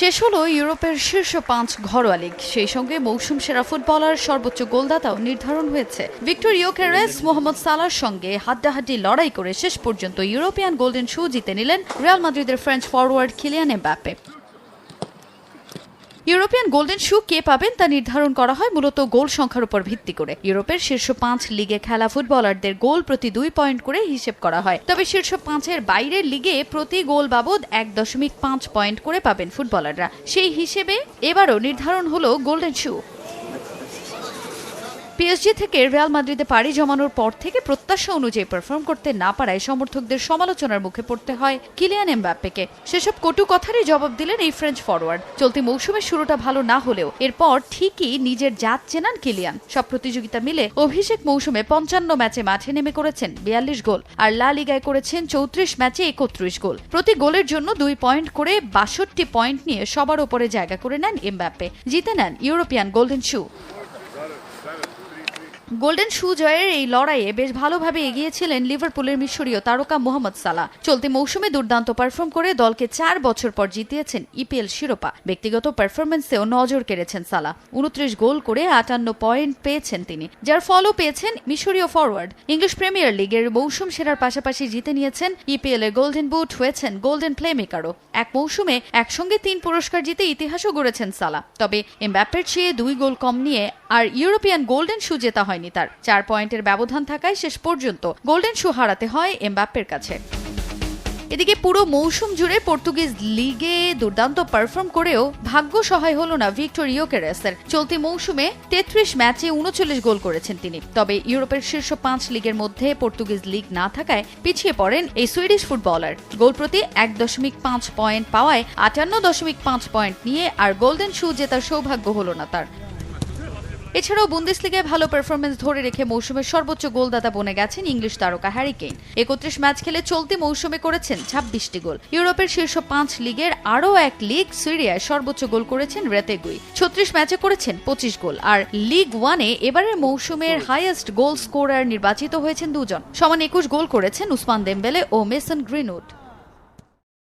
শেষ হলো ইউরোপের শীর্ষ পাঁচ ঘরোয়া লীগ। সেই সঙ্গে মৌসুম সেরা ফুটবলার, সর্বোচ্চ গোলদাতাও নির্ধারণ হয়েছে। ভিক্টর ইয়োকেরেস, মোহাম্মদ সালার সঙ্গে হাড্ডাহাড্ডি লড়াই করে শেষ পর্যন্ত ইউরোপিয়ান গোল্ডেন শু জিতে নিলেন রিয়াল মাদ্রিদের ফ্রেঞ্চ ফরওয়ার্ড খিলিয়ানে এমবাপ্পে। ইউরোপিয়ান গোল্ডেন শু কে পাবেন তা নির্ধারণ করা হয় মূলত গোল সংখ্যার উপর ভিত্তি করে। ইউরোপের শীর্ষ পাঁচ লিগে খেলা ফুটবলারদের গোল প্রতি দুই পয়েন্ট করে হিসেব করা হয়। তবে শীর্ষ পাঁচের বাইরের লিগে প্রতি গোল বাবদ এক দশমিক পাঁচ পয়েন্ট করে পাবেন ফুটবলাররা। সেই হিসেবে এবারও নির্ধারণ হলো গোল্ডেন শু। পিএসজি থেকে রিয়াল মাদ্রিদে পাড়ি জমানোর পর থেকে প্রত্যাশা অনুযায়ী পারফর্ম করতে না পারায় সমর্থকদের সমালোচনার মুখে পড়তে হয় কিলিয়ান এমবাপ্পেকে। সেসব কটু কথারই জবাব দিলেন এই ফ্রেঞ্চ ফরওয়ার্ড চলতি মৌসুমের শুরুটা ভালো না হলেও এরপর ঠিকই নিজের জাত চেনান কিলিয়ান। সব প্রতিযোগিতা মিলে অভিষেক মৌসুমে পঞ্চান্ন ম্যাচে মাঠে নেমে করেছেন বিয়াল্লিশ গোল, আর লা লিগায় করেছেন চৌত্রিশ ম্যাচে একত্রিশ গোল। প্রতি গোলের জন্য দুই পয়েন্ট করে বাষট্টি পয়েন্ট নিয়ে সবার ওপরে জায়গা করে নেন এমবাপ্পে। জিতে নেন European golden shoe. Golden shoe জয়ের এই লড়াইয়ে বেশ ভালোভাবে এগিয়েছিলেন লিভারপুলের মিশরীয় তারকা মোহাম্মদ সালাহ। চলতি মৌসুমে দুর্দান্ত পারফর্ম করে দলকে চার বছর পর জিতিয়েছেন ইপিএল শিরোপা। ব্যক্তিগত পারফরমেন্সেও নজর কেড়েছেন সালা উনত্রিশ গোল করে আটান্ন পয়েন্ট পেয়েছেন তিনি, যার ফলও পেয়েছেন মিশরীয় ফরওয়ার্ড ইংলিশ প্রিমিয়ার লিগের মৌসুম সেরার পাশাপাশি জিতে নিয়েছেন ইপিএল এর গোল্ডেন বুট হয়েছেন গোল্ডেন প্লেমেকারও এক মৌসুমে একসঙ্গে তিন পুরস্কার জিতে ইতিহাসও গড়েছেন সালা তবে এমব্যাপের চেয়ে দুই গোল কম নিয়ে আর ইউরোপিয়ান গোল্ডেন শু জেতা হয়নি তার। চার পয়েন্টের ব্যবধান থাকায় শেষ পর্যন্ত গোল্ডেন শু হারাতে হয় এমবাপ্পের কাছে। এদিকে পুরো মৌসুম জুড়ে পর্তুগিজ লিগে দুর্দান্ত পারফর্ম করেও ভাগ্য সহায় হল না ভিক্টর ইয়োকেরেসের। চলতি মৌসুমে তেত্রিশ ম্যাচে উনচল্লিশ গোল করেছেন তিনি। তবে ইউরোপের শীর্ষ পাঁচ লিগের মধ্যে পর্তুগিজ লিগ না থাকায় পিছিয়ে পড়েন এই সুইডিশ ফুটবলার। গোল প্রতি এক দশমিক পাঁচ পয়েন্ট পাওয়ায় আটান্ন দশমিক পাঁচ পয়েন্ট নিয়ে আর গোল্ডেন শু জেতার সৌভাগ্য হল না তার। এছাড়াও বুন্দেসলিগায় ভালো পারফরমেন্স ধরে রেখে মৌসুমের সর্বোচ্চ গোলদাতা বনে গেছেন ইংলিশ তারকা হ্যারি কেইন। একত্রিশ ম্যাচ খেলে চলতি মৌসুমে করেছেন ছাব্বিশটি গোল। ইউরোপের শীর্ষ পাঁচ লিগের আরও এক লিগ সিরিয়ায় সর্বোচ্চ গোল করেছেন রেতেগুই। ছত্রিশ ম্যাচে করেছেন পঁচিশ গোল। আর লিগ ওয়ানে এবারের মৌসুমের হাইয়েস্ট গোল স্কোরার নির্বাচিত হয়েছেন দুজন। সমান একুশ গোল করেছেন উসমান দেম্বেলে ও মেসন গ্রিনউড।